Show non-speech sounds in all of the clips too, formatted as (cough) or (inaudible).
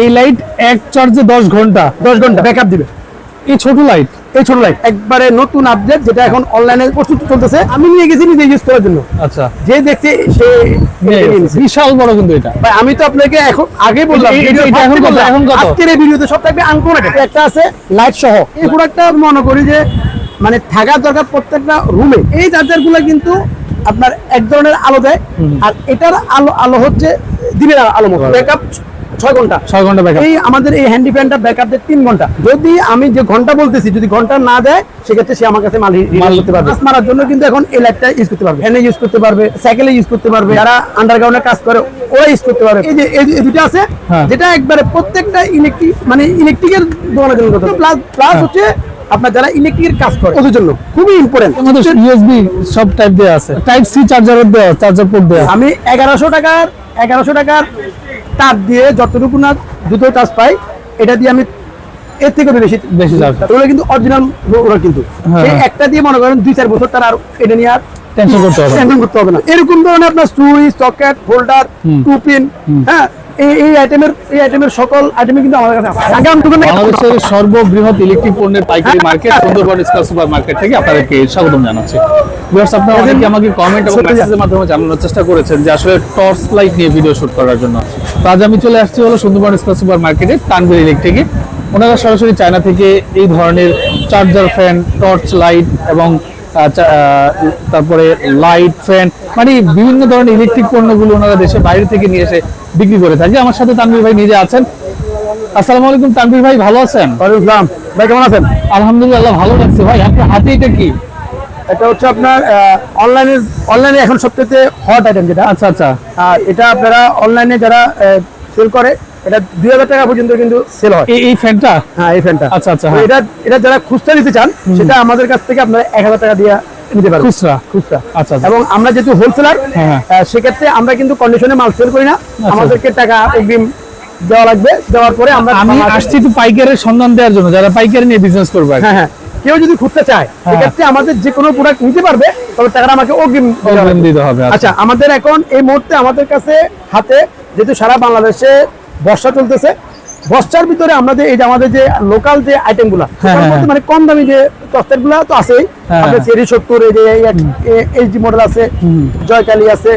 এই লাইট এক চার্জে দশ ঘণ্টা দশ ঘণ্টা ব্যাকআপ দিবে। এই ছোট লাইট এই ছোট লাইট একবারে নতুন আপডেট যেটা এখন অনলাইনে প্রস্তুত চলতেছে। আমি নিয়ে গেছি নিজে ইউজ করার জন্য। আচ্ছা। যে দেখছে সে। বিশাল বড় কিন্তু এটা। ভাই আমি তো আপনাকে এখন আগে বললাম এটা- ভিডিও এটা এখন কত? এখন কত? আজকের এই ভিডিওতে সব থাকবে আনকোরেটেড একটা আছে লাইট সহ। এই প্রোডাক্টটা মনে করি যে মানে থাকার দরকার প্রত্যেকটা রুমে এই চার্জারগুলো কিন্তু আপনার এক ধরনের আলো দেয়। আর এটার আলো আলো হচ্ছে দিনের আলো মতো। ব্যাকআপ ছয় ঘণ্টা। ছয় ঘণ্টা ব্যাকআপ এই আমাদের এই হ্যান্ডি ফ্যানটা ব্যাকআপ দেয় তিন ঘণ্টা। যদি আমি যে ঘণ্টা বলতেছি যদি ঘণ্টা না দেয় সেক্ষেত্রে সে আমার কাছে মাল মাল করতে পারবে মারার জন্য কিন্তু এখন এই লাইটটা ইউজ করতে পারবে। ইউজ করতে পারবে সাইকেলে ইউজ করতে পারবে। যারা আন্ডারগ্রাউন্ডে কাজ করে ওরা ইউজ করতে পারবে। এই যে এই দুটো আছে হ্যাঁ। যেটা একবারে প্রত্যেকটা ইলেকট্রিক মানে ইলেকট্রিকের দোকানের জন্য প্লাস প্লাস হচ্ছে আপনার যারা ইলেকট্রিকের কাজ করে ওদের জন্য। খুবই ইম্পর্টেন্ট মধ্যে ইউএসবি সব টাইপ দেওয়া আছে। টাইপ সি চার্জার দেওয়া চার্জার পোর্ট দেওয়া আমি এগারোশো টাকার এগারোশো টাকার তার দিয়ে যতটুকু না দুধ চাষ পাই এটা দিয়ে আমি এর থেকে বেশি বেশি চাষ ওগুলো কিন্তু অরিজিনাল ওরা কিন্তু। হ্যাঁ। একটা দিয়ে মনে করেন দুই চার বছর তার আর এটা নিয়ে আর টেনশন করতে হবে না। টেনশন করতে হবে না। এরকম ধরনের আপনার সুইচ সকেট হোল্ডার টুপিন হ্যাঁ এই এই আইটেমের এই আইটেমের সকল আইটেমই কিন্তু আমাদের কাছে আছে। বাংলাদেশের সর্ববৃহৎ ইলেকট্রিক পণ্যের পাইকারি market Sundarban square super market থেকে আপনাদেরকে স্বাগতম জানাচ্ছি। ভিউয়ার্স আপনারা অনেকে আমাকে কমেন্ট এবং মেসেজের মাধ্যমে জানানোর চেষ্টা করেছেন যে আসলে টর্চ লাইট নিয়ে ভিডিও শুট করার জন্য। তো আজ আমি চলে আসছি হলো সুন্দরবন স্কয়ার সুপার মার্কেটে তানভীর ইলেকট্রিকে ওনারা সরাসরি চায়না থেকে এই ধরনের চার্জার ফ্যান টর্চ লাইট এবং তারপরে লাইট ফ্যান মানে বিভিন্ন ধরনের ইলেকট্রিক পণ্যগুলো ওনারা দেশের বাইরে থেকে নিয়ে এসে বিক্রি করে থাকে। আমার সাথে তানভীর ভাই নিজে আছেন। আসসালামু আলাইকুম তানভীর ভাই ভালো আছেন? ওয়ালাইকুম ভাই কেমন আছেন? আলহামদুলিল্লাহ ভালো লাগছে ভাই আপনার হাতে এটা কি? এটা হচ্ছে আপনার অনলাইনে অনলাইনে এখন সবচেয়ে হট আইটেম যেটা। আচ্ছা আচ্ছা। আর এটা আপনারা অনলাইনে যারা সেল করে এটা দুই হাজার টাকা পর্যন্ত কিন্তু সেল হয়। এই ফ্যানটা হ্যাঁ এই ফ্যানটা আচ্ছা, আচ্ছা, হ্যাঁ। এটা এটা যারা খুচরা নিতে চান সেটা আমাদের কাছ থেকে আপনারা এক হাজার টাকা দিয়ে নিতে পারবেন। খুচরা? খুচরা। আচ্ছা আচ্ছা। এবং আমরা যেহেতু হোলসেলার হ্যাঁ। সেক্ষেত্রে আমরা কিন্তু কন্ডিশনে মাল সেল করি না। আমাদেরকে টাকা অগ্রিম দেওয়া লাগবে। দেওয়ার পরে আমরা আমি আসছি একটু পাইকারের সন্ধান দেওয়ার জন্য যারা পাইকারি নিয়ে বিজনেস করবে হ্যাঁ হ্যাঁ। কেউ যদি খুঁজতে চায় সেক্ষেত্রে আমাদের যে কোনো প্রোডাক্ট নিতে পারবে তবে টাকাটা আমাকে অগ্রিম। দিতে হবে আচ্ছা। আচ্ছা আমাদের এখন এই মুহূর্তে আমাদের কাছে হাতে যেহেতু সারা বাংলাদেশে বর্ষা চলতেছে। বর্ষার ভিতরে আমাদের এই যে আমাদের যে লোকাল যে আইটেমগুলা হ্যাঁ, হ্যাঁ, মধ্যে মানে কম দামি যে তস্তেরগুলা তো আছেই। হ্যাঁ, আপনার হ্যাঁ। সেরি সত্তর এই যে এইচডি মডেল আছে জয়কালী আছে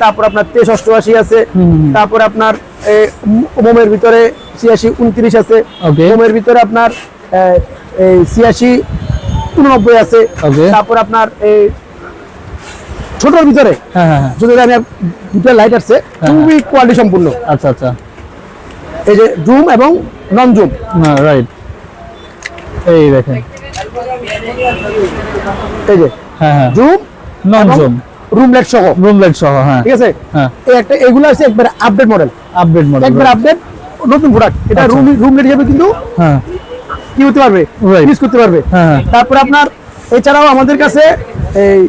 তারপর আপনার তেইশ অষ্টআশি আছে তারপর আপনার মোমের ভিতরে ছিয়াশি উনত্রিশ আছে মোমের ভিতরে আপনার এই ছিয়াশি উননব্বই আছে তারপর আপনার এই ছোটর ভিতরে হ্যাঁ হ্যাঁ হ্যাঁ। যদি আমি দুটো লাইট আসছে খুবই কোয়ালিটি সম্পূর্ণ। আচ্ছা আচ্ছা। এই যে জুম এবং নন জুম না রাইট এই দেখেন। এই যে হ্যাঁ হ্যাঁ। Zoom non zoom room light সহ। রুম লাইট সহ হ্যাঁ। ঠিক আছে? হ্যাঁ। এই একটা এগুলো আছে একবার আপডেট মডেল আপডেট মডেল একবার আপডেট নতুন প্রোডাক্ট এটা আচ্ছা। রুম রুম লাইট হিসেবে কিন্তু হ্যাঁ। কি হতে পারবে? ইউজ করতে পারবে। হ্যাঁ, হ্যাঁ। তারপর আপনার এছাড়াও আমাদের কাছে এই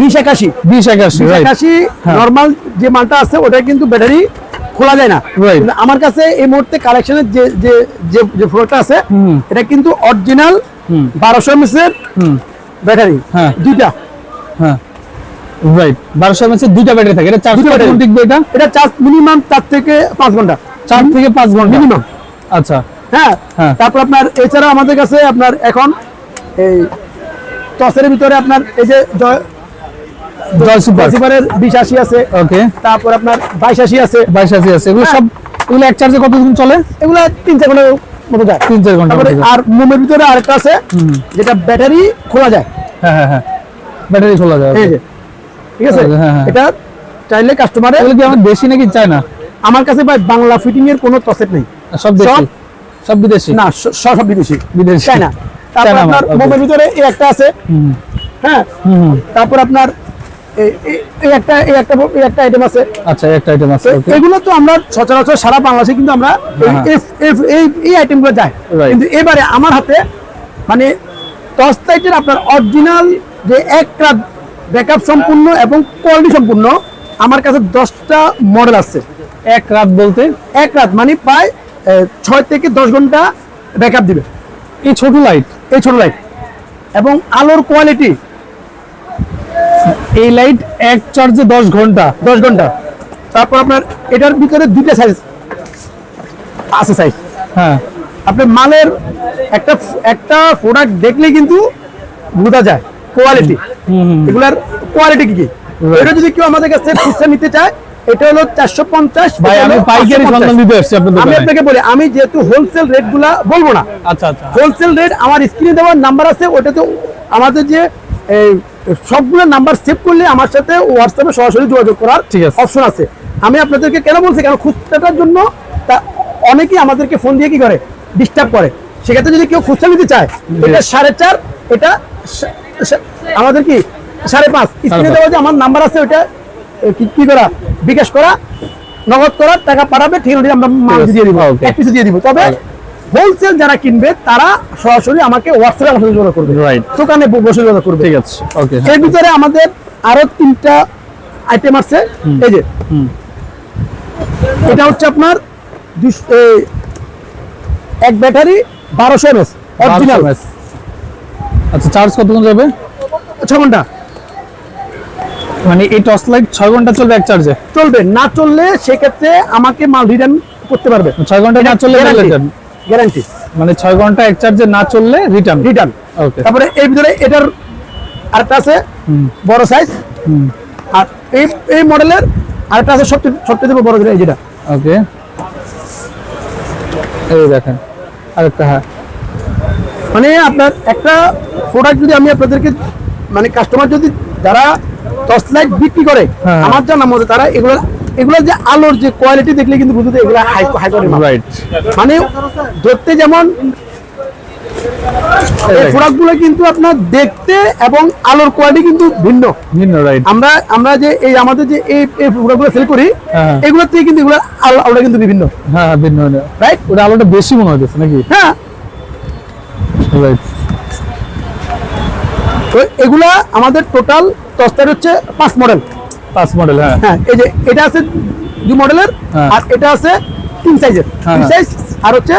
বিশ একাশি। বিশ একাশি একাশি হ্যাঁ। নর্মাল যে মালটা আছে ওটা কিন্তু ব্যাটারি খোলা যায় না. আমার কাছে এই মুহূর্তে কালেকশনের যে যে যে যে ফ্লোরটা আছে এটা কিন্তু অরিজিনাল বারোশো এমএস এর ব্যাটারি হ্যাঁ। দুইটা। হ্যাঁ। রাইট বারোশো এমএসের দুইটা ব্যাটারি থাকে। এটা চার্জ টিকবে এটা? এটা চার্জ মিনিমাম চার থেকে পাঁচ ঘণ্টা। চার থেকে পাঁচ ঘণ্টা। মিনিমাম আচ্ছা। হ্যাঁ। হ্যাঁ। তারপর আপনার এছাড়াও আমাদের কাছে আপনার এখন এই টসের ভিতরে আপনার এই যে জয় জয় সুপার সুপারের বিশ আশি আছে। ওকে। তারপর আপনার বাইশ আশি আছে। বাইশ আশি আছে। এগুলো সব এগুলো এক চার্জে কতদিন চলে? এগুলো তিন চার ঘণ্টার মতো যায়। তিন চার ঘণ্টা তারপরে মতো যায়। আর মোমের ভিতরে আরেকটা আছে যেটা ব্যাটারি খোলা যায়। হ্যাঁ হ্যাঁ হ্যাঁ। ব্যাটারি খোলা যায় ঠিক আছে। এটা চাইলে কাস্টমারে এগুলো কি আমার দেশি নাকি চায় না আমার কাছে ভাই বাংলা ফিটিং এর কোনো নেই। সব দেশি? সব- সব বিদেশি? না সব বিদেশি। বিদেশি। তারপর আপনার মোমের ভিতরে এই একটা আছে। হ্যাঁ। তারপর আপনার একটা এই একটা এই একটা আইটেম আছে। আচ্ছা একটা আইটেম আছে তো এগুলো তো আমরা সচরাচর সারা বাংলাদেশে কিন্তু আমরা এই- হ্যাঁ। এই- আইটেমগুলো যাই। কিন্তু এবারে আমার হাতে মানে টর্চ লাইটের আপনার অরিজিনাল যে এক রাত ব্যাকআপ সম্পূর্ণ এবং কোয়ালিটি সম্পূর্ণ আমার কাছে দশটা মডেল আছে। এক রাত বলতে? এক রাত মানে প্রায় ছয় থেকে দশ ঘণ্টা ব্যাকআপ দিবে। এই ছোট লাইট এই ছোট লাইট এবং আলোর কোয়ালিটি এই লাইট এক চার্জে দশ ঘণ্টা দশ ঘণ্টা। তারপর আপনার এটার ভিতরে দুইটা সাইজ আছে সাইজ হ্যাঁ। আপনি মালের একটা একটা প্রোডাক্ট দেখলেই কিন্তু বোঝা যায় কোয়ালিটি এগুলার কোয়ালিটি কি কি. এটা যদি কেউ আমাদের কাছে খুচরা নিতে চায় এটা হলো চারশো পঞ্চাশ ভাই আমি পাইকারি সন্ধান দিতে আপনার আমি আপনাকে বলি আমি যেহেতু হোলসেল রেটগুলা বলব না আচ্ছা আচ্ছা। হোলসেল রেট আমার স্ক্রিনে দেওয়ার নাম্বার আছে ওটাতে আমাদের যে এই, সবগুলো নাম্বার সেভ করলে আমার সাথে হোয়াটসঅ্যাপে সরাসরি যোগাযোগ করার ঠিক আছে। অপশন আছে। আমি আপনাদেরকে কেন বলছি? কেন খুচরাটার জন্য তা অনেকেই আমাদেরকে ফোন দিয়ে কি করে? ডিস্টার্ব করে। সেক্ষেত্রে যদি কেউ খুচরা নিতে চায় এটা সাড়ে চার এটা আমাদের কি? সাড়ে পাঁচ। স্ক্রিনে দেওয়া যে আমার নাম্বার আছে ওইটা কি করা? বিকাশ করা নগদ করা টাকা পাঠাবে ঠিক আমরা মাল দিয়ে দিব. এক দিয়ে দিব। তবে হোলসেল যারা কিনবে তারা সরাসরি আমাকে হোয়াটসঅ্যাপে আমার যোগাযোগ করবে। Right. দোকানে বসে যোগাযোগ করবে। ঠিক আছে ওকে এর ভিতরে আমাদের আরও তিনটা আইটেম আছে। এই যে এটা হচ্ছে আপনার এক ব্যাটারি বারোশো এমএস অরিজিনাল আচ্ছা চার্জ কতক্ষণ যাবে? ছ ঘণ্টা। মানে এই টর্চ লাইট ছয় ঘণ্টা চলবে এক চার্জে চলবে না চললে সেক্ষেত্রে আমাকে মাল রিটার্ন করতে পারবে। ছয় ঘণ্টা না চললে রিটার্ন গ্যারান্টি। মানে ছয় ঘণ্টা এক চার্জে না চললে রিটার্ন রিটার্ন ওকে তারপরে এর ভিতরে এটার আরেকটা আছে বড় সাইজ আর এই এই মডেলের আরেকটা আছে সবচেয়ে সবচেয়ে বড় যেটা যেটা। ওকে এই দেখেন আরেকটা হ্যাঁ। মানে আপনার একটা প্রোডাক্ট যদি আমি আপনাদেরকে মানে কাস্টমার যদি যারা টর্চ লাইট বিক্রি করে হ্যাঁ। আমার জানা মতে তারা এগুলো এগুলো যে আলোর যে কোয়ালিটি দেখলে কিন্তু বুঝতে এগুলো হাই হাই কোয়ালিটি রাইট মানে ধরতে যেমন এই প্রোডাক্টগুলো কিন্তু আপনার দেখতে এবং আলোর কোয়ালিটি কিন্তু ভিন্ন। ভিন্ন রাইট আমরা আমরা যে এই আমাদের যে এই এই প্রোডাক্ট সেল করি হ্যাঁ। এগুলোর থেকে কিন্তু এগুলো আলো আলোটা কিন্তু বিভিন্ন হ্যাঁ হ্যাঁ, ভিন্ন রাইট ওটা আলোটা বেশি মনে হইতেছে নাকি? হ্যাঁ। রাইট তো এগুলা আমাদের টোটাল টস্টার হচ্ছে পাঁচ মডেল পাঁচ মডেল হ্যাঁ। হ্যাঁ এই যে এটা আছে দুই মডেলের হ্যাঁ। আর এটা আছে তিন সাইজের হ্যাঁ, হ্যাঁ। সাইজ আর হচ্ছে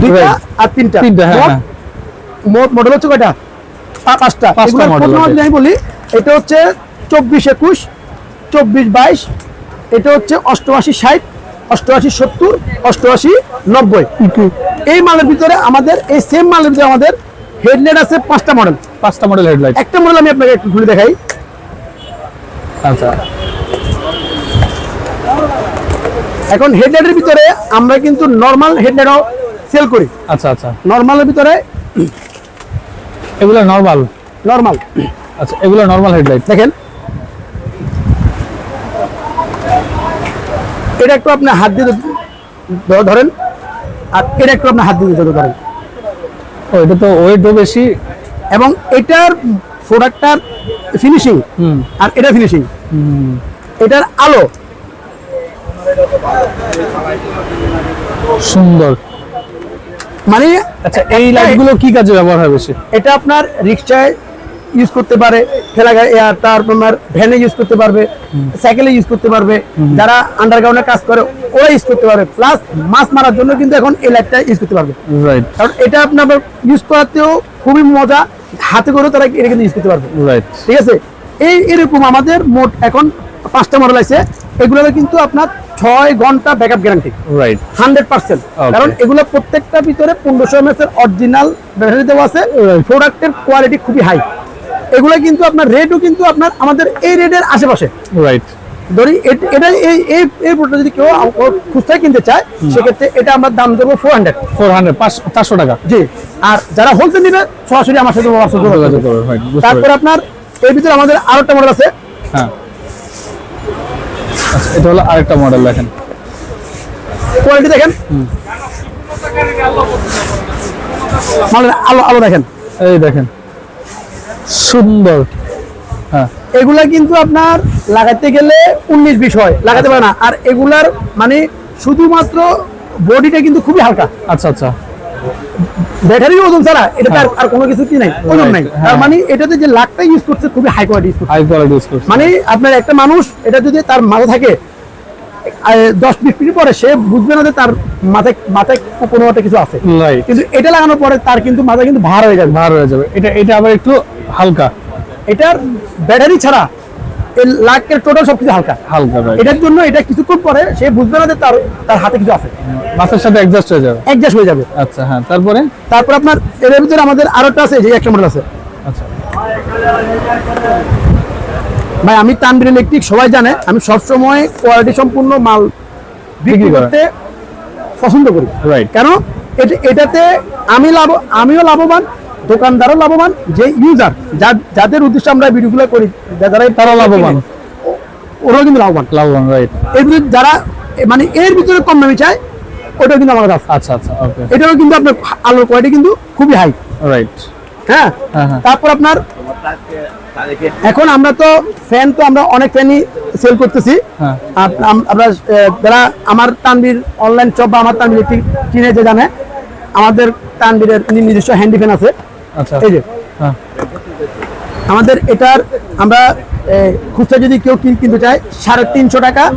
দুইটা আর তিনটা। তিনটা, হ্যাঁ, মোট-। মডেল হচ্ছে কয়টা? পাঁচটা। পাঁচটা প্রথম আমি বলি এটা হচ্ছে চব্বিশ একুশ চব্বিশ বাইশ এটা হচ্ছে অষ্টআশি ষাট অষ্টআশি সত্তর অষ্টআশি নব্বই। এই মালের ভিতরে আমাদের এই সেম মালের ভিতরে আমাদের হেডলাইট আছে পাঁচটা মডেল পাঁচটা মডেল হেডলাইট একটা মডেল আমি আপনাকে একটু খুলে দেখাই। আচ্ছা। এখন হেডলাইটের ভিতরে আমরা কিন্তু নর্মাল হেডলাইটও সেল করি। আচ্ছা আচ্ছা। নর্মালের ভিতরে এগুলো নর্মাল নর্মাল আচ্ছা এগুলো নর্মাল হেডলাইট দেখেন। এটা একটু আপনি হাত দিয়ে ধরেন। আর এটা একটু আপনি হাত দিয়ে ধরেন। ও এটা তো ওয়েটও বেশি। এবং এটার প্রোডাক্টটার ফিনিশিং আর এটা ফিনিশিং। এটার আলো। সুন্দর। মানে আচ্ছা এই লাইটগুলো কি কাজে ব্যবহার হয় বেশি? এটা আপনার রিক্সায় ইউজ করতে পারে ঠেলা তারপর আপনার ভ্যানে ইউজ করতে পারবে সাইকেলে ইউজ করতে পারবে যারা আন্ডারগ্রাউন্ডে কাজ করে ওরা ইউজ করতে পারবে প্লাস মাছ মারার জন্য কিন্তু এখন এই লাইটটা ইউজ করতে পারবে। কারণ এটা আপনার ইউজ করাতেও খুবই মজা হাতে করেও তারা এটা কিন্তু ইউজ করতে পারবে। ঠিক আছে? এই এরকম আমাদের মোট এখন পাঁচটা মডেল আছে এগুলোতে কিন্তু আপনার ছয় ঘণ্টা backup guarantee right hundred percent কারণ এগুলো প্রত্যেকটা ভিতরে পনেরোশো এমএস এর অরিজিনাল ব্যাটারি দেওয়া আছে প্রোডাক্টের কোয়ালিটি খুবই হাই এগুলো কিন্তু আপনার রেটও কিন্তু আপনার আমাদের এই রেটের আশেপাশে। রাইট ধরি এটা এই এই এই প্রোডাক্ট যদি কেউ খুচরা কিনতে চায় সেক্ষেত্রে এটা আমরা দাম দেবো ফোর হান্ড্রেড ফোর হান্ড্রেড চারশো টাকা। জি। আর যারা হোলসেল নিবে সরাসরি আমার সাথে তারপরে আপনার এর ভিতরে আমাদের আরও একটা মডেল আছে। হ্যাঁ। এটা হলো আরেকটা মডেল দেখেন। কোয়ালিটি দেখেন। মানে আলো আলো দেখেন। এই দেখেন। সুন্দর। হ্যাঁ এগুলা কিন্তু আপনার লাগাতে গেলে উনিশ বিশ হয় লাগাতে পারে না। আর এগুলার মানে শুধুমাত্র বডিটা কিন্তু খুবই হালকা। আচ্ছা আচ্ছা। ব্যাটারি ওজন ছাড়া এটা আর আর কোনো কিছু কি নাই ওজন নাই। হ্যাঁ। তার মানে এটাতে যে লাখটা ইউজ করছে খুবই high quality use high quality use করছে। মানে আপনার একটা মানুষ এটা যদি তার মাথা থাকে দশ বিশ মিনিট পরে সে বুঝবে না যে তার মাথায় মাথায় কোনো কিছু আছে। কিন্তু এটা লাগানোর পরে তার কিন্তু মাথা কিন্তু ভার হয়ে যাবে। ভার হয়ে যাবে। এটা এটা আবার একটু হালকা। এটার ব্যাটারি ছাড়া লাকের টোটাল সবকিছু হালকা। হালকা এটার জন্য এটা কিছুক্ষণ পরে সে বুঝবে না যে তার তার হাতে কিছু আছে। মাথার সাথে অ্যাডজাস্ট হয়ে যাবে। অ্যাডজাস্ট হয়ে যাবে। আচ্ছা হ্যাঁ তারপরে? তারপর আপনার এর ভিতরে আমাদের আছে যে একটা মডেল আছে। আচ্ছা। ভাই আমি তানবির ইলেকট্রিক সবাই জানে আমি সবসময় কোয়ালিটি সম্পূর্ণ মাল বিক্রি করতে পছন্দ করি। রাইট কেন? এটা- এটাতে আমি লাভ আমিও লাভবান দোকানদারও লাভবান যে ইউজার যাদের উদ্দেশ্যে আমরা ভিডিওগুলো করি যারা তারাও লাভবান। ওরাও কিন্তু লাভবান। লাভবান রাইট এর ভিতরে যারা মানে এর ভিতরে কম দামি চায় ওটাও কিন্তু আমার কাছে আচ্ছা আচ্ছা ওকে এটাও কিন্তু আপনার আলোর কোয়ালিটি কিন্তু খুবই হাই রাইট হ্যাঁ? হ্যাঁ, হ্যাঁ। তারপর আপনার এখন আমরা তো ফ্যান তো আমরা অনেক ফ্যানই সেল করতেছি। হ্যাঁ। আমরা যারা আমার তানবির অনলাইন শপ বা আমার তানবির চিনে যে জানে আমাদের তানবিরের নিজস্ব হ্যান্ডি ফ্যান আছে। আচ্ছা। এই যে। হ্যাঁ। আমাদের এটার আমরা খুচরা যদি কেউ কিন- কিনতে চায় সাড়ে তিনশো টাকা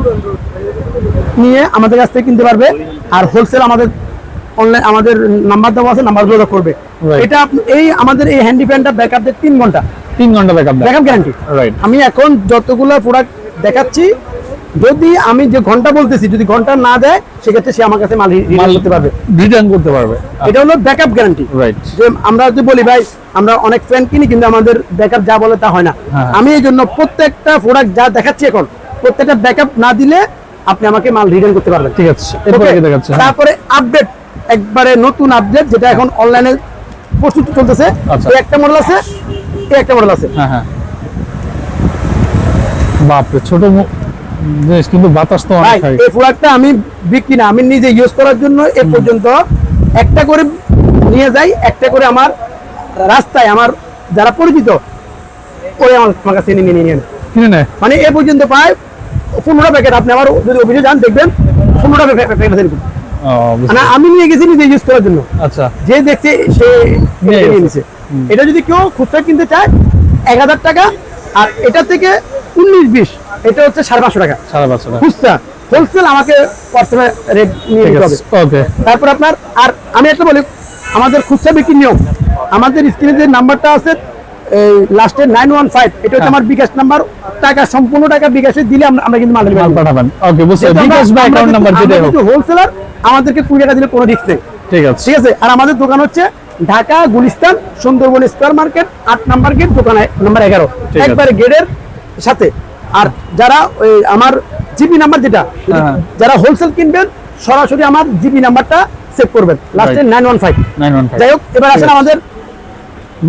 নিয়ে আমাদের কাছ থেকে কিনতে পারবে। আর হোলসেল আমাদের অনলাইন আমাদের নাম্বার দেওয়া আছে নাম্বার যোগাযোগ করবে। এটা এই আমাদের এই হ্যান্ডি ফ্যানটা ব্যাকআপ দেয় তিন ঘণ্টা। তিন ঘণ্টা ব্যাকআপ ব্যাকআপ গ্যারান্টি রাইট আমি এখন যতগুলো প্রোডাক্ট দেখাচ্ছি যদি আমি যে ঘণ্টা বলতেছি যদি ঘণ্টা না দেয় সেক্ষেত্রে সে আমার কাছে মাল রিটার্ন করতে পারবে। রিটার্ন করতে পারবে। এটা হলো ব্যাকআপ গ্যারান্টি রাইট যে আমরা যদি বলি ভাই আমরা অনেক ফ্যান কিনি কিন্তু আমাদের ব্যাকআপ যা বলে তা হয় না। হ্যাঁ। আমি এই জন্য প্রত্যেকটা প্রোডাক্ট যা দেখাচ্ছি এখন প্রত্যেকটা ব্যাকআপ না দিলে আপনি আমাকে মাল রিটার্ন করতে পারবেন ঠিক আছে। হ্যাঁ। তারপরে আপডেট একবারে নতুন আপডেট যেটা এখন অনলাইনে প্রস্তুতি চলতেছে। আচ্ছা। একটা মডেল আছে এই একটা মডেল আছে। হ্যাঁ হ্যাঁ। বাপরে ছোট কিন্তু বাতাস তো অনেক খাই এই প্রোডাক্টটা আমি বিক্রি না আমি নিজে ইউজ করার জন্য এ পর্যন্ত একটা করে নিয়ে যাই একটা করে আমার রাস্তায় আমার যারা পরিচিত ওই আমার কাছে নিয়ে নিয়ে নেন। কিনে নেয়? মানে এ পর্যন্ত প্রায় পনেরো প্যাকেট আপনি আমার যদি অফিসে যান দেখবেন পনেরো প্যাকেট এরকম। মানে আমি নিয়ে গেছি নিজে ইউজ করার জন্য। আচ্ছা। যে দেখছে সে নিয়ে এটা নিয়ে গেছে। নিছে এটা যদি কেউ খুচরা কিনতে চায় এক হাজার টাকা আর এটা থেকে উনিশ বিশ। এটা হচ্ছে সাড়ে পাঁচশো টাকা। সাড়ে পাঁচশো টাকা। খুচরা। হোলসেল আমাকে হোয়াটসঅ্যাপে রেট নিয়ে দিতে হবে। ওকে তারপর আপনার আর আমি একটা বলি আমাদের খুচরা বিক্রির নিয়ম। আমাদের স্ক্রিনে যে নাম্বারটা আছে লাস্টে নাইন ওয়ান ফাইভ এটা হচ্ছে হ্যাঁ। আমার বিকাশ নাম্বার। টাকা সম্পূর্ণ টাকা বিকাশে দিলে আমরা কিন্তু মাল মাল পাঠাবেন। ওকে বিকাশ বা অ্যাকাউন্ট নাম্বার যেটাই হোক হোলসেলার আমাদেরকে কুড়ি টাকা দিলে কোনো রিস্ক নেই। ঠিক আছে। ঠিক আছে? আর আমাদের দোকান হচ্ছে ঢাকা গুলিস্তান সুন্দরবন স্কোয়ার মার্কেট আট নাম্বার গেট দোকান নাম্বার এগারো। একবারে গেটের সাথে। আর যারা ওই আমার জিপি নাম্বার যেটা হ্যাঁ। যারা হোলসেল কিনবেন সরাসরি আমার জিপি নাম্বারটা সেভ করবেন। লাস্টে নাইন ওয়ান ফাইভ যাই হোক এবার আসেন। আমাদের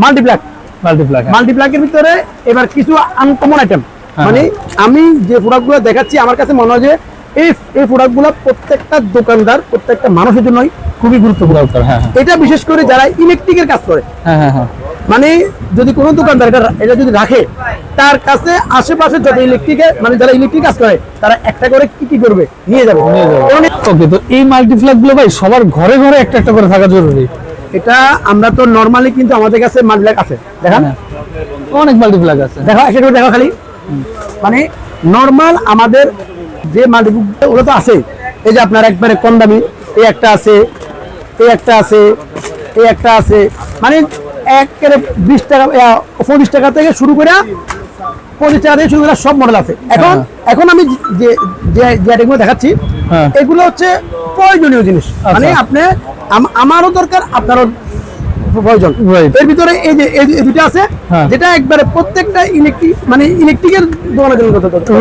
মাল্টিপ্লাক মাল্টিপ্লাক মাল্টিপ্লাকের ভিতরে এবার কিছু আনকমন আইটেম হ্যাঁ। মানে আমি যে প্রোডাক্টগুলো দেখাচ্ছি আমার কাছে মনে হয় যে এই এই প্রোডাক্টগুলো প্রত্যেকটা দোকানদার প্রত্যেকটা মানুষের জন্যই খুবই গুরুত্বপূর্ণ। হ্যাঁ হ্যাঁ। এটা বিশেষ করে যারা ইলেকট্রিকের কাজ করে। হ্যাঁ হ্যাঁ হ্যাঁ। মানে যদি কোনো দোকানদার এটা এটা যদি রাখে তার কাছে আশেপাশে যত ইলেকট্রিকের মানে যারা ইলেকট্রিক কাজ করে তারা একটা করে কি কি করবে? নিয়ে যাবে। নিয়ে যাবে। ওকে তো এই মাল্টিপ্লাকগুলো ভাই সবার ঘরে ঘরে একটা একটা করে থাকা জরুরি। এটা আমরা তো নর্মালি কিন্তু আমাদের কাছে মাল্টিপ্লাক আছে। দেখান। হ্যাঁ। অনেক মাল্টিপ্লাক আছে। দেখো একটা করে দেখো খালি। মানে নর্মাল আমাদের যে মাল্টিপ্লাক ওগুলো তো আছে এই যে আপনার একবারে কম দামি এই একটা আছে এই একটা আছে এই একটা আছে। মানে একেবারে বিশ টাকা পঁচিশ টাকা থেকে শুরু করে পঁচিশ টাকা থেকে শুরু করে সব মডেল আছে এখন হ্যাঁ। এখন আমি যে যে আইটেমগুলো দেখাচ্ছি হ্যাঁ। এগুলো হচ্ছে প্রয়োজনীয় জিনিস মানে আচ্ছা। আপনি আমারও দরকার আপনারও প্রয়োজন এর ভিতরে এই যে এই দুটো আছে হ্যাঁ। যেটা একবারে প্রত্যেকটা ইলেকট্রিক মানে ইলেকট্রিকের দোকানের জন্য।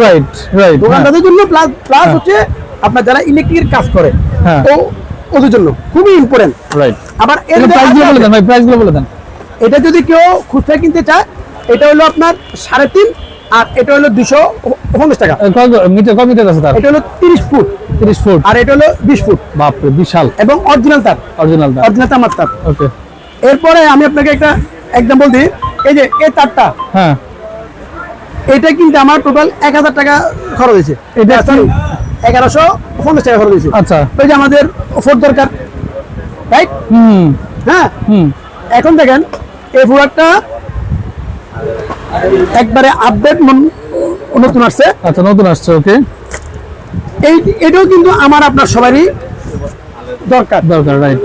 রাইট রাইট দোকানদারদের জন্য প্লাস প্লাস। হচ্ছে আপনার যারা ইলেকট্রিকের কাজ করে। তো ওদের জন্য খুবই ইম্পর্টেন্ট রাইট আবার এর প্রাইসগুলো বলে দেন ভাই প্রাইসগুলো বলে দেন এটা যদি কেউ খুচরা কিনতে চায় এটা হলো আপনার সাড়ে তিন আর এটা হলো দুশো পঞ্চাশ টাকা। মিটার কয় মিটার আছে তার? এটা হলো তিরিশ ফুট। তিরিশ ফুট। আর এটা হলো বিশ ফুট। বাপরে বিশাল। এবং অরিজিনাল তার। অরিজিনাল দাম অরিজিনাল তামার তার। ওকে। এরপরে আমি আপনাকে একটা এক্সাম্পল দিই এই যে এই তারটা হ্যাঁ। এটা কিন্তু আমার টোটাল এক হাজার টাকা খরচ হয়েছে। এটা এটা এগারোশো পঞ্চাশ টাকা খরচ হয়েছে। আচ্ছা। ওই যে আমাদের ফোর দরকার রাইট হুম। হ্যাঁ? হুম। এখন দেখেন এই প্রোডাক্টটা একবারে আপডেট নতুন আসছে। আচ্ছা নতুন আসছে ওকে এই এটাও কিন্তু আমার আপনার সবারই দরকার। দরকার রাইট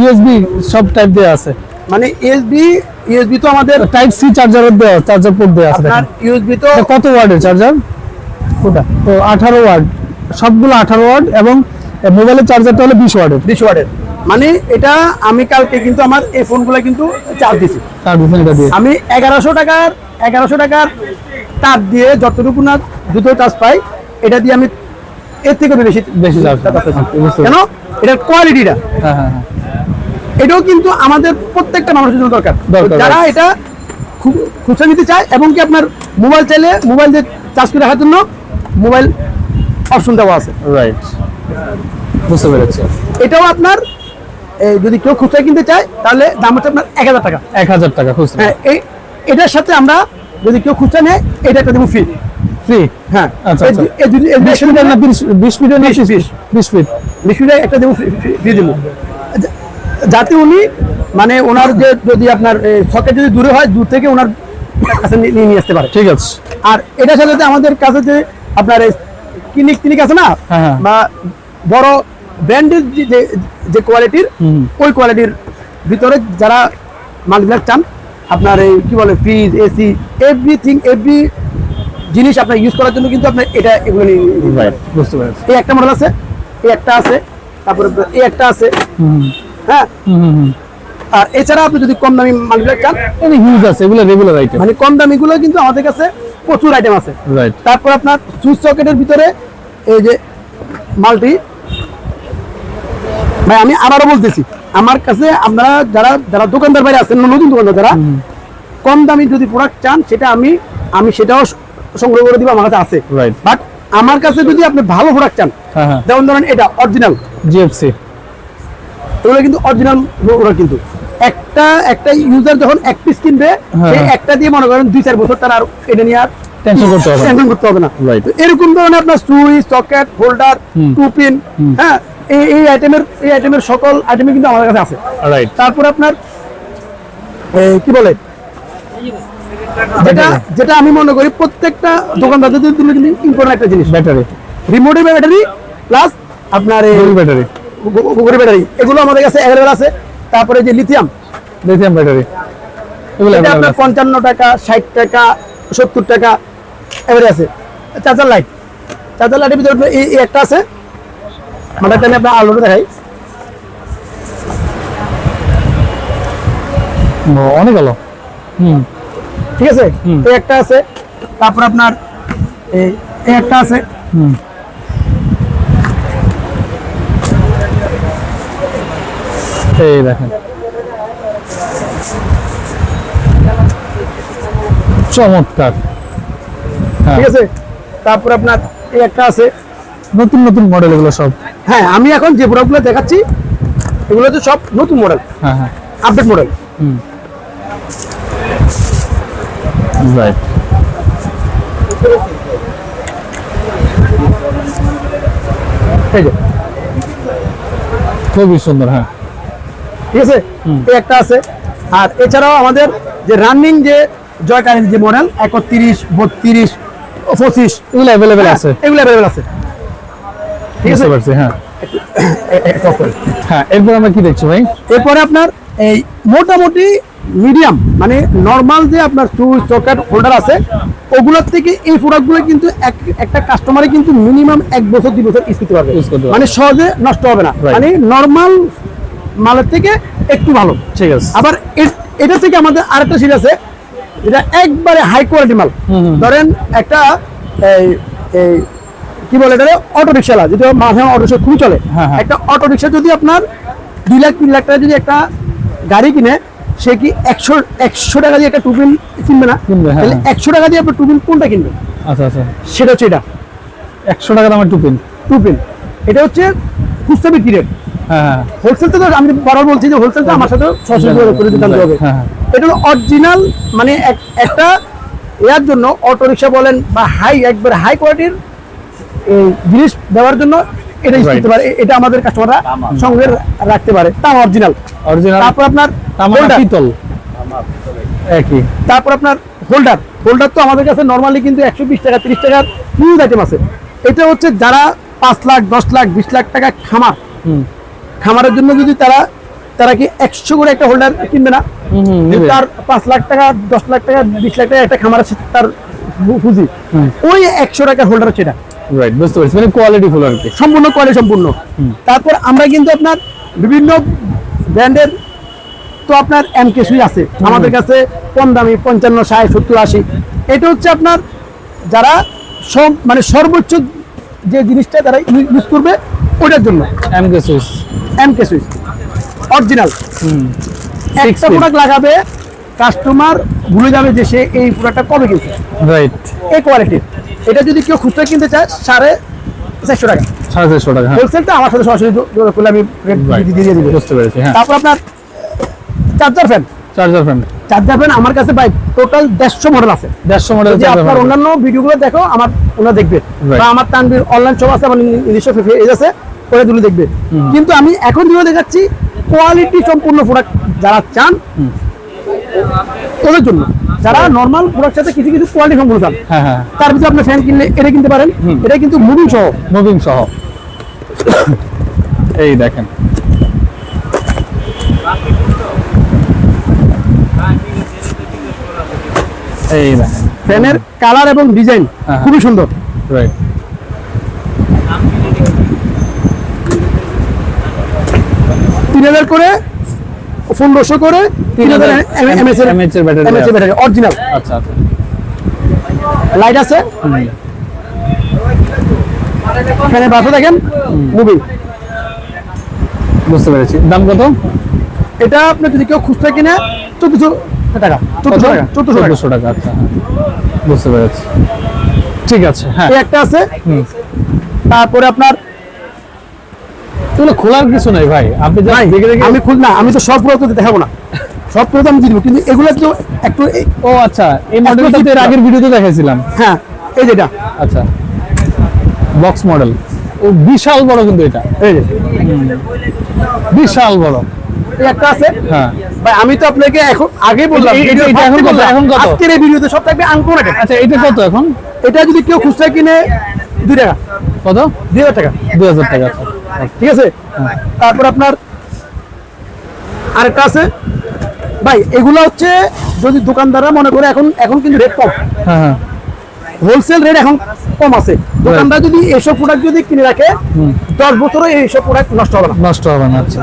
ইউএসবি সব টাইপ দেওয়া আছে। মানে এসবি ইউএসবি তো আমাদের টাইপ সি চার্জারের দেওয়া চার্জার পোর্ট দেওয়া আছে আপনার ইউএসবি তো কত ওয়ার্ডের চার্জার কোনটা? তো আঠারো ওয়ার্ড। সবগুলো আঠারো ওয়ার্ড এবং মোবাইলের চার্জারটা হলো বিশ ওয়ার্ডের। বিশ ওয়াটের মানে এটা আমি কালকে কিন্তু আমার এই ফোনগুলো কিন্তু চার্জ দিছি। আমি এগারোশো টাকার এগারোশো টাকার তার দিয়ে যতটুকু না দ্রুত চার্জ পাই এটা দিয়ে আমি এর থেকে বেশি বেশি কেন? এটার কোয়ালিটিটা হ্যাঁ হ্যাঁ হ্যাঁ। এটাও কিন্তু আমাদের প্রত্যেকটা মানুষের জন্য দরকার। যারা এটা খু- খুচরা নিতে চায় এবং কি আপনার মোবাইল চাইলে মোবাইল দিয়ে চার্জ করে রাখার জন্য মোবাইল অপশন দেওয়া আছে। রাইট বুঝতে পেরেছি। এটাও আপনার যদি কেউ খুচরা কিনতে চায় তাহলে দাম হচ্ছে আপনার এক হাজার টাকা। এক হাজার টাকা খুচরা। হ্যাঁ এই এটার সাথে আমরা যদি কেউ খুচরা নেয় এটা একটা দেবো ফ্রি ফ্রি হ্যাঁ আচ্ছা, আচ্ছা। বিশ ফিটের না বিশ বিশ না বিশ, বিশ। বিশ। ফিট বিশুটা একটা দেবো ফ্রি দেবো। যাতে উনি মানে ওনার যে যদি আপনার সকেট যদি দূরে হয় দূর থেকে ওনার কাছে নিয়ে নিয়ে আসতে পারে। ঠিক আছে। আর এটার সাথে সাথে আমাদের কাছে যে আপনার ক্লিনিক ক্লিনিক আছে না? হ্যাঁ, হ্যাঁ। বা বড় ব্র্যান্ডের যে কোয়ালিটির ওই কোয়ালিটির ভিতরে যারা মাল্টিপ্লাক চান আপনার এই কী বলে ফ্রিজ এসি এভরিথিং এভরি জিনিস আপনার ইউজ করার জন্য কিন্তু আপনার এটা এগুলো পারেন। এই একটা মডেল আছে এই একটা আছে তারপরে এই একটা আছে। হ্যাঁ? আর এছাড়া আপনি যদি কম দামি মাল্টিপ্লাক চান এখানে হিউজ আছে এগুলো রেগুলার আইটেম মানে কম দামিগুলো কিন্তু আমাদের কাছে প্রচুর আইটেম আছে। তারপর আপনার সুইচ সকেটের ভিতরে এই যে মাল্টি ভাই আমি আবারও বলতেছি আমার কাছে আপনারা যারা যারা দোকানদার বাইরে আছেন নতুন দোকানদার যারা কম দামি যদি প্রোডাক্ট চান সেটা আমি আমি সেটাও সংগ্রহ করে দিব আমার কাছে আছে। বাট আমার কাছে যদি আপনি ভালো প্রোডাক্ট চান হ্যাঁ হ্যাঁ। যেমন ধরেন এটা অরিজিনাল জিএফসি এগুলো কিন্তু অরিজিনাল প্রোডাক্ট কিন্তু। একটা একটা ইউজার যখন এক পিস কিনবে হ্যাঁ, সেই হ্যাঁ। একটা দিয়ে মনে করেন দুই চার বছর তার আর এটা নিয়ে আর টেনশন করতে হবে না। টেনশন করতে হবে না। এরকম ধরনের আপনার switch socket holder. Two pin হ্যাঁ এই এই আইটেমের এই আইটেমের সকল আইটেমই কিন্তু আমাদের কাছে আছে। রাইট তারপর আপনার কি বলে? যেটা যেটা আমি মনে করি প্রত্যেকটা দোকানদারদের জন্য কিন্তু ইম্পর্টেন্ট একটা জিনিস। ব্যাটারি রিমোটের ব্যাটারি প্লাস আপনার এই ব্যাটারি ব্যাটারি এগুলো আমাদের কাছে অ্যাভেলেবল আছে। তারপরে যে লিথিয়াম লিথিয়াম ব্যাটারি এগুলো আপনার পঞ্চান্ন টাকা ষাট টাকা সত্তর টাকা এবারে আছে। চার্জার লাইট চার্জার লাইটের ভিতরে এই একটা আছে। মানে একটা আমি আপনার আলোটা দেখাই। অনেক ভালো হুম। ঠিক আছে? এই একটা আছে তারপর আপনার এই একটা আছে। হুম। এই দেখেন। চমৎকার। হ্যাঁ। ঠিক আছে? তারপর আপনার এই একটা আছে। নতুন নতুন মডেল এগুলো সব। হ্যাঁ আমি এখন যে প্রোডাক্টগুলো দেখাচ্ছি এগুলো তো সব নতুন মডেল হ্যাঁ হ্যাঁ। আপডেট মডেল হুম। রাইট এই যে। খুবই সুন্দর হ্যাঁ। ঠিক আছে? এই একটা আছে। আর এছাড়াও আমাদের যে রানিং যে জয় যে মডেল একত্রিশ বত্রিশ পঁচিশ এগুলো অ্যাভেলেবেল আছে। এগুলো অ্যাভেলেবেল আছে। ঠিক আছে? পারছি হ্যাঁ। হ্যাঁ এরপর আমরা কি দেখছি ভাই? এরপরে আপনার এই মোটামুটি মিডিয়াম মানে নর্মাল যে আপনার সুইচ সকেট হোল্ডার আছে ওগুলোর থেকে এই প্রোডাক্টগুলো কিন্তু এক- একটা কাস্টমারে কিন্তু মিনিমাম এক বছর দুই বছর ইউজ করতে পারবে। মানে সহজে নষ্ট হবে না। মানে নর্মাল মালের থেকে একটু ভালো। ঠিক আছে। আবার এটা থেকে আমাদের আরেকটা সিরিজ আছে যেটা একবারে হাই কোয়ালিটি মাল। ধরেন একটা এই এই কি বলে এটা অটো রিক্সাওয়ালা যদি মাঝে অটো রিক্সা খুবই চলে। হ্যাঁ, হ্যাঁ। একটা অটো রিক্সা যদি আপনার দুই লাখ তিন লাখ টাকা যদি একটা গাড়ি কিনে সে কি একশো একশো টাকা দিয়ে একটা টুপিন কিনবে না? হ্যাঁ, তাহলে। একশো টাকা দিয়ে আপনার টুপিন কোনটা কিনবেন? আচ্ছা আচ্ছা। সেটা হচ্ছে এটা। একশো টাকা দামের টুপিন টুপিন এটা হচ্ছে খুচরা বিক্রি রেট হোলসেল তো আমি বারবার বলছি যে হোলসেল তো আমার সাথে সরাসরি করে দিতে হবে। এটা হলো অরিজিনাল মানে এক- একটা এর জন্য অটো রিক্সা বলেন বা হাই একবার হাই কোয়ালিটির জিনিস দেওয়ার জন্য এটা Right. করতে পারে এটা আমাদের কাস্টমাররা সঙ্গে রাখতে পারে। তাও অরিজিনাল অরিজিনাল তারপর আপনার হোল্ডার পিতল। একই। তারপর আপনার হোল্ডার হোল্ডার তো আমাদের কাছে নর্মালি কিন্তু একশো বিশ টাকা তিরিশ টাকার হিউজ আইটেম আছে। এটা হচ্ছে যারা পাঁচ লাখ দশ লাখ বিশ লাখ টাকা খামার। হুম। খামারের জন্য যদি তারা তারা কি একশো করে একটা হোল্ডার কিনবে না? তার পাঁচ লাখ টাকা দশ লাখ টাকা বিশ লাখ টাকা একটা খামার আছে তার ফু- পুঁজি ওই একশো টাকার হোল্ডার হচ্ছে এটা। রাইট বুঝতে পারছি। মানে কোয়ালিটি ফুল আর কি। সম্পূর্ণ কোয়ালিটি সম্পূর্ণ। তারপর আমরা কিন্তু আপনার বিভিন্ন ব্র্যান্ডের তো আপনার এমকে সুই আছে। আমাদের কাছে কম দামি পঞ্চান্ন ষাট সত্তর আশি। এটা হচ্ছে আপনার যারা সব মানে সর্বোচ্চ যে জিনিসটা তারা ইউজ করবে ওটার জন্য। MK switch MK switch original একটা প্রোডাক্ট লাগাবে কাস্টমার ভুলে যাবে যে সে এই প্রোডাক্টটা কবে কিনছে। রাইট এই কোয়ালিটির এটা যদি কেউ খুচরা কিনতে চায় সাড়ে চারশো টাকা। সাড়ে চারশো টাকা হ্যাঁ। হোলসেলটা আমার সাথে সরাসরি যোগ- যোগাযোগ করলে আমি. দিয়ে দিব বুঝতে পেরেছি হ্যাঁ। তারপর আপনার charger fan charger fan charger fan আমার কাছে ভাই টোটাল দেড়শো মডেল আছে। দেড়শো মডেল যদি আপনার অন্যান্য ভিডিওগুলো দেখো আমার ওনারা দেখবে. বা আমার তানবির অনলাইন শপ আছে আমার নিজস্ব পেজ আছে ওরা দুটো দেখবে। কিন্তু আমি এখন যেগুলো দেখাচ্ছি কোয়ালিটি সম্পূর্ণ প্রোডাক্ট যারা চান ওদের জন্য। যারা নর্মাল প্রোডাক্ট সাথে কিছু কিছু কোয়ালিটি সম্পূর্ণ চান হ্যাঁ হ্যাঁ। তার ভিতরে আপনি ফ্যান কিনলে এটা কিনতে পারেন এটা কিন্তু মুভিং সহ। মুভিং সহ। এই দেখেন। এই দেখেন। ফ্যানের কালার এবং ডিজাইন হ্যাঁ। খুবই সুন্দর। রাইট তিন হাজার করে পনেরোশো করে তিন এর MH এর এর ব্যাটারি অরিজিনাল আচ্ছা আচ্ছা। লাইট আছে? ফ্যানের বাসা দেখেন মুভি বুঝতে পেরেছি। দাম কত? এটা আপনি যদি কেউ খুচরা কিনে চোদ্দশো টাকা। চোদ্দশো টাকা? চোদ্দশো টাকা আচ্ছা। বুঝতে পেরেছি। ঠিক আছে। হ্যাঁ। একটা আছে। তারপরে আপনার এগুলো খোলার কিছু নাই ভাই। আপনি আমি খুল না আমি তো সব প্রোডাক্ট দেখাবো না। সব প্রোডাক্ট আমি দিয়ে কিন্তু এগুলো তো একটু ও আচ্ছা এই মডেলটা তো এর আগের ভিডিওতে দেখাইছিলাম। হ্যাঁ এই যেটা। আচ্ছা। বক্স মডেল ও বিশাল বড় কিন্তু এটা। এই যে। বিশাল বড়। একটা আছে। হ্যাঁ। ভাই আমি তো আপনাকে এখন আগে বললাম এটা এখন ফার্স্টে কত? এখন কত? আজকের এই ভিডিওতে সব থাকবে আচ্ছা এটা কত এখন? এটা যদি কেউ খুচরা কিনে দুই টাকা। কত? দুই হাজার টাকা। দুই হাজার টাকা আচ্ছা। ঠিক আছে? তারপর আপনার আরেকটা আছে। ভাই এগুলো হচ্ছে যদি দোকানদাররা মনে করে এখন এখন কিন্তু রেট কম। হ্যাঁ হ্যাঁ। হোলসেল রেট এখন কম আছে। দোকানদার যদি এইসব প্রোডাক্ট যদি কিনে রাখে দশ বছরও এইসব প্রোডাক্ট নষ্ট হবে না। নষ্ট হবে না আচ্ছা।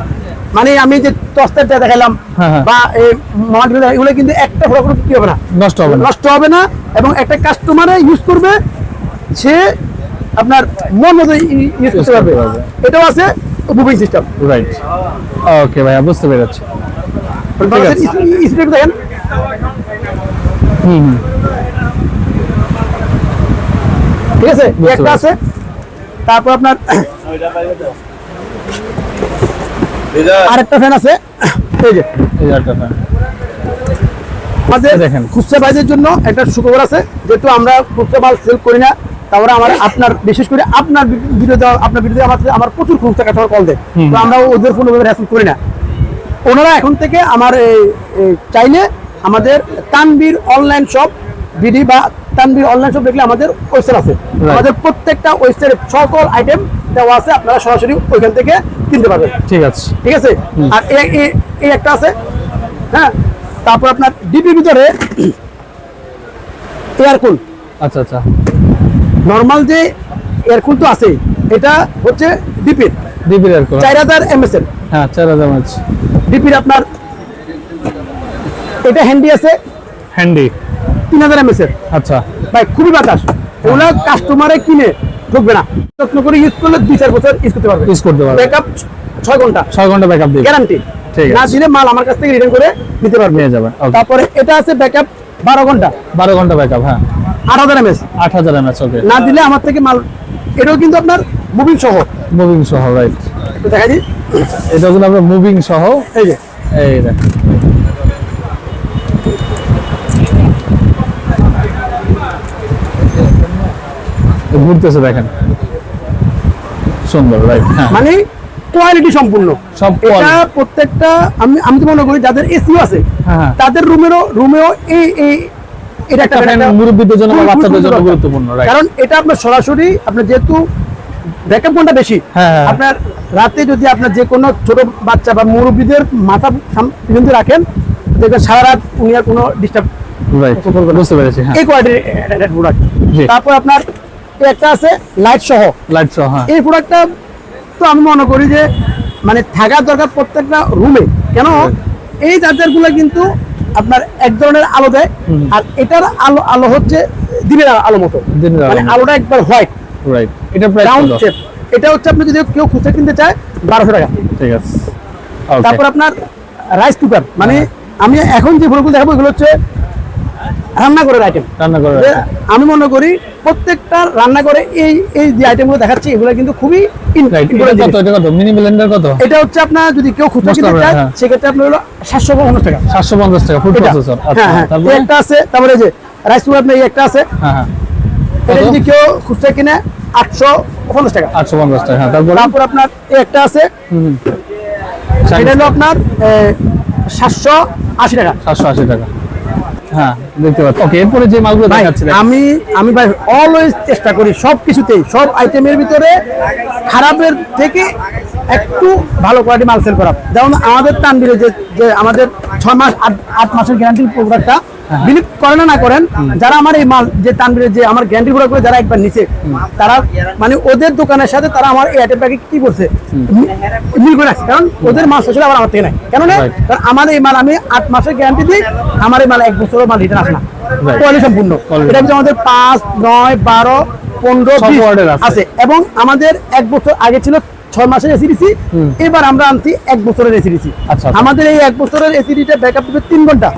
মানে আমি যে টস্টারটা দেখালাম হ্যাঁ, হ্যাঁ। বা এই মামাগুলো এগুলো কিন্তু একটা প্রোডাক্ট কি হবে না? নষ্ট হবে নষ্ট হবে না এবং একটা কাস্টমারে ইউজ করবে সে আপনার মন মতো ইউজ করতে পারবে। এটাও আছে বুকিং সিস্টেম রাইট ওকে ভাইয়া বুঝতে পেরেছি। স্পিড দেখেন হুম হুম ঠিক আছে একটা আছে তারপর আপনার আরেকটা ফ্যান আছে এই যে এই একটা ফ্যান আমাদের দেখেন। খুচরা বাইদের জন্য একটা সুখবর আছে যেহেতু আমরা খুচরা মাল সেল করি না তারপরে আমার আপনার বিশেষ করে আপনার ভিডিও আপনার ভিডিও আমার আমার প্রচুর খুচরা কাস্টমার কল দেয় তো আমরা ওদের ফোন রেসপন্স করি না ওনারা এখন থেকে আমার চাইলে আমাদের তানবীর অনলাইন শপ বিডি বা তানবীর অনলাইন শপ দেখলে আমাদের ওয়েবসাইট আছে। আমাদের প্রত্যেকটা ওয়েবসাইটে সকল আইটেম দেওয়া আছে আপনারা সরাসরি ওইখান থেকে কিনতে পারবেন। ঠিক আছে। ঠিক আছে? আর এই- একটা আছে হ্যাঁ? তারপর আপনার ডিপির ভিতরে (clears throat) এয়ারকুল আচ্ছা আচ্ছা। নর্মাল যে এয়ারকুল তো আছে এটা হচ্ছে ডিপির। ডিপির এয়ারকুল চার হাজার এমএস এর হ্যাঁ চার হাজার ডিপির আপনার এটা হ্যান্ডি আছে? হ্যান্ডি তিন হাজার এমএস এর। আচ্ছা। ভাই খুবই বাতাস। ওগুলো কাস্টমারে কিনে ঢুকবে না। যত্ন করে ইউজ করলে দুই চার বছর ইউজ করতে পারবে। ইউজ করতে পারবে। ব্যাকআপ ছয় ঘণ্টা। ছয় ঘণ্টা ব্যাকআপ দিবে। গ্যারান্টি ঠিক না দিলে মাল আমার কাছ থেকে রিটার্ন করে নিতে পারবে। নিয়ে যাবেন তারপরে এটা আছে ব্যাকআপ বারো ঘণ্টা। বারো ঘণ্টা ব্যাকআপ হ্যাঁ। আট হাজার এমএস আট হাজার এমএচ ওকে না দিলে আমার থেকে মাল এটাও কিন্তু আপনার মুভিং সহ। মুভিং সহ রাইট একটু দেখা দিই। এটা কিন্তু মুভিং সহ। এই যে। এই ঘুরতেছে দেখেন। সুন্দর রাইট হ্যাঁ। মানে কোয়ালিটি সম্পূর্ণ। এটা প্রত্যেকটা আমি আমি তো মনে করি যাদের এসিও আছে হ্যাঁ, হ্যাঁ। তাদের রুমেরও রুমেও এই এই এটা একটা মুরব্বিদের জন্য বা বাচ্চাদের জন্য গুরুত্বপূর্ণ কারণ এটা আপনার সরাসরি আপনার যেহেতু ব্যাকআপ কোনটা বেশি। হ্যাঁ, হ্যাঁ। আপনার রাতে যদি আপনার যে কোনো ছোট বাচ্চা বা মুরব্বীদের মাথা সাম- রাখেন দেখবেন সারা রাত উনি আর কোনো ডিস্টার্ব বুঝতে পেরেছি হ্যাঁ। এই কোয়ালিটির প্রোডাক্ট তারপর আপনার একটা আছে লাইট সহ। লাইট সহ এই প্রোডাক্টটা তো আমি মনে করি যে মানে থাকার দরকার প্রত্যেকটা রুমে কেন? এই চার্জারগুলো কিন্তু আপনার এক ধরনের আলো দেয়। আর এটার আলো আলো হচ্ছে দিনের আলো মতো। মানে মতো। আলোটা একবার হোয়াইট। রাইট এটা প্রাইস রাউন্ড শেপ এটা হচ্ছে আপনি যদি কেউ খুচরা কিনতে চায় বারোশো টাকা। ঠিক আছে। তারপর আপনার রাইস কুকার মানে আমি এখন যে ফোনগুলো দেখাবো এগুলো হচ্ছে আইটেম রান্না করে আমি মনে করি প্রত্যেকটা রান্নাঘরে এই এই যে আইটেমগুলো দেখাচ্ছি এগুলো কিন্তু খুবই এটা কত এটা কত? মিনি ব্লেন্ডার কত? এটা হচ্ছে আপনার যদি কেউ খুচরা কিনতে চায় হ্যাঁ। সেক্ষেত্রে আপনার হলো সাতশো পঞ্চাশ টাকা। 750 টাকা ফুড প্রসেসর আচ্ছা হ্যাঁ হ্যাঁ। তারপরে? এই একটা আছে তারপরে যে রাইস কুকার আপনার এই একটা আছে। হ্যাঁ হ্যাঁ। এটা যদি কেউ খুচরা কিনে আটশো পঞ্চাশ টাকা। 850 টাকা হ্যাঁ তারপরে? আপনার একটা আছে। এটা হলো আপনার সাতশো আশি টাকা। 780 টাকা। হ্যাঁ দেখতে পাচ্ছি। ওকে এরপরে যে মালগুলো দেখাচ্ছিলেন আমি আমি ভাই অলওয়েজ চেষ্টা করি সব কিছুতেই সব আইটেমের ভিতরে খারাপের থেকে একটু ভালো কোয়ালিটি মাল সেল করা যেমন আমাদের তানবিরে যে যে আমাদের ছয় মাস আট আট মাসের গ্যারান্টি প্রোডাক্টটা বিলিভ করেন না না করেন। যারা আমার এই মাল যে তানবিরে যে আমার গ্যারান্টি প্রোডাক্ট করে যারা একবার নিছে তারা মানে ওদের দোকানের সাথে তারা আমার এই আইটেমটাকে কি করছে? মিল করে রাখছে। কারণ ওদের মাল শেষ আবার আমার থেকে নেয় কেন Right. কারণ আমার এই মাল আমি আট মাসের গ্যারান্টি দিই আমার এই মাল এক বছরের মাল রিটার্ন আসে না। কোয়ালিটি সম্পূর্ণ। এটা কিন্তু আমাদের পাঁচ নয় বারো পনেরো আছে। এবং আমাদের এক বছর আগে ছিল ছয় মাসের এসিডিসি এবার আমরা আনছি এক বছরের এসিডিসি আচ্ছা, আচ্ছা। আমাদের এই এক বছরের এসি এসিডিটা ব্যাকআপ দিবে তিন ঘণ্টা।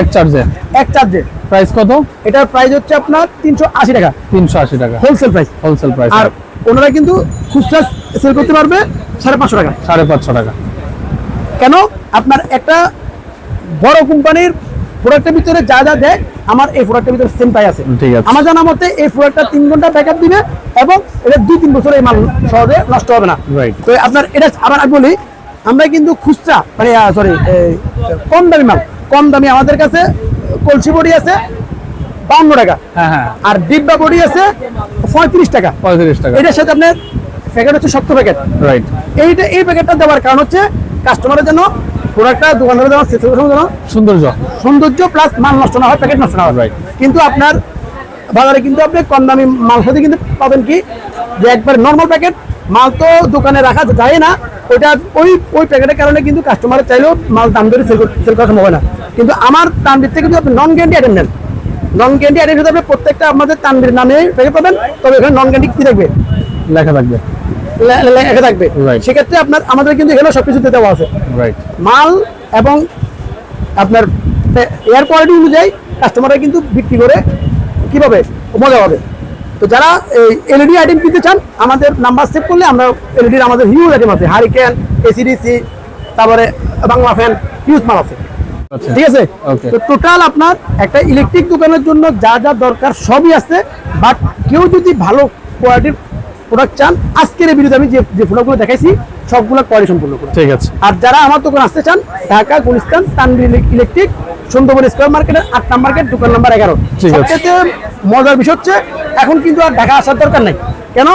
এক চার্জে এক চার্জে প্রাইস কত? এটার প্রাইস হচ্ছে আপনার তিনশো আশি টাকা। 380 টাকা। হোলসেল প্রাইস হোলসেল প্রাইস আর ওনারা কিন্তু খুচরা সেল করতে পারবে সাড়ে পাঁচশো টাকা। 550 টাকা। কেন? আপনার একটা বড় কোম্পানির প্রোডাক্টের ভিতরে যা যা দেয় আমার এই প্রোডাক্টের ভিতরে সেম তাই আছে। ঠিক আছে। আমার জানা মতে এই প্রোডাক্টটা তিন ঘণ্টা ব্যাকআপ দিবে এবং এটা দুই তিন বছর এই মাল সহজে নষ্ট হবে না. তো আপনার এটা আবার বলি আমরা কিন্তু খুচরা মানে সরি কম দামি মাল। কম দামি আমাদের কাছে কলসি বড়ি আছে বাউন্ন টাকা। হ্যাঁ হ্যাঁ। আর ডিব্বা বড়ি আছে পঁয়ত্রিশ টাকা। 35 টাকা। এটার সাথে আপনার প্যাকেট হচ্ছে সত্তর প্যাকেট রাইট এইটা এই প্যাকেটটা দেওয়ার কারণ হচ্ছে কাস্টমারের জন্য প্রোডাক্টটা দোকানদারের জন্য জন্য সৌন্দর্য। সৌন্দর্য প্লাস মাল নষ্ট না হয় প্যাকেট নষ্ট না হয়। Right. কিন্তু আপনার বাজারে কিন্তু আপনি কম দামি মাল সাথে কিন্তু পাবেন কি? যে একবার নর্মাল প্যাকেট মাল তো দোকানে রাখা যায় না ওইটা ওই ওই প্যাকেটের কারণে কিন্তু কাস্টমার চাইলেও মাল দাম ধরে সেল করা সম্ভব না। কিন্তু আমার তানবির থেকে যদি আপনি নন গ্যারান্টি আইটেম নেন নন গ্যারান্টি আইটেম হিসাবে প্রত্যেকটা আমাদের তানবির নামে প্যাকেট পাবেন তবে এখানে নন গ্যারান্টি কি থাকবে? লেখা থাকবে। লেখা থাকবে. সেক্ষেত্রে আপনার আমাদের কিন্তু এখানে সবকিছুতে দেওয়া আছে। রাইট মাল এবং আপনার এয়ার কোয়ালিটি অনুযায়ী কাস্টমাররা কিন্তু বিক্রি করে কীভাবে? মজা হবে তো যারা এই এলইডি আইটেম কিনতে চান আমাদের নাম্বার সেভ করলে আমরা এলইডির আমাদের হিউজ আইটেম আছে। হারিকেন এসিডিসি তারপরে বাংলা ফ্যান হিউজ মাল আছে। আচ্ছা। ঠিক আছে? তো টোটাল আপনার একটা ইলেকট্রিক দোকানের জন্য যা যা দরকার সবই আছে। বাট কেউ যদি ভালো কোয়ালিটির প্রোডাক্ট চান আজকের এই ভিডিওতে আমি যে যে প্রোডাক্টগুলো দেখাইছি সবগুলো কোয়ালিটি সম্পূর্ণ করে ঠিক আছে। আর যারা আমার দোকান আসতে চান ঢাকা গুলিস্তান তানবির ইলেকট্রিক সুন্দরবন স্কোয়ার মার্কেটের আট নাম্বার গেট দোকান নাম্বার এগারো। সবচেয়ে মজার বিষয় হচ্ছে এখন কিন্তু আর ঢাকা আসার দরকার নাই। কেন?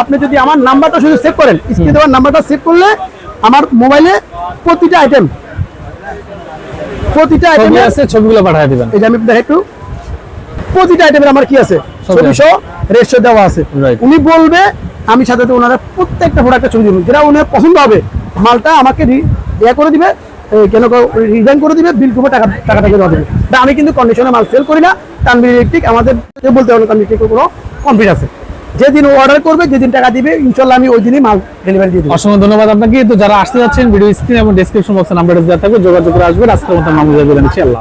আপনি যদি আমার নাম্বারটা শুধু সেভ করেন স্ক্রিনে দেওয়ার নাম্বারটা সেভ করলে আমার মোবাইলে প্রতিটা আইটেম প্রতিটা আইটেমে আছে ছবিগুলো পাঠিয়ে দিবেন। এই যে আমি দেখাই একটু প্রতিটা আইটেমের আমার কি আছে? ছবি সহ রেজিস্টার দেওয়া আছে. উনি বলবে আমি সাথে ওনারা প্রত্যেকটা প্রোডাক্টের ছবি দিব। যেটা ওনার পছন্দ হবে মালটা আমাকে ইয়ে করে দিবে কেন রিজাইন করে দিবে? বিল করবে, টাকা টাকাটা দেওয়া দেবে? আমি কিন্তু কন্ডিশনে মাল সেল করি না। তানবির ইলেকট্রিক, আমাদের বলতে হবে তানবির ইলেকট্রিকের কোনো কমপ্লিট আছে। যেদিন অর্ডার করবে, যেদিন টাকা দিবে, ইনশাল্লাহ আমি ওই দিনই মাল ডেলিভারি দিয়ে দেবো। অসংখ্য ধন্যবাদ আপনাকে। তো যারা আসতে যাচ্ছেন ভিডিও স্ক্রিন এবং ডেসক্রিপশন বক্সে নাম্বার দেওয়া থাকবে, যোগাযোগ করে আসবে আজকের মতো নাম নিচ্ছি। আল্লাহ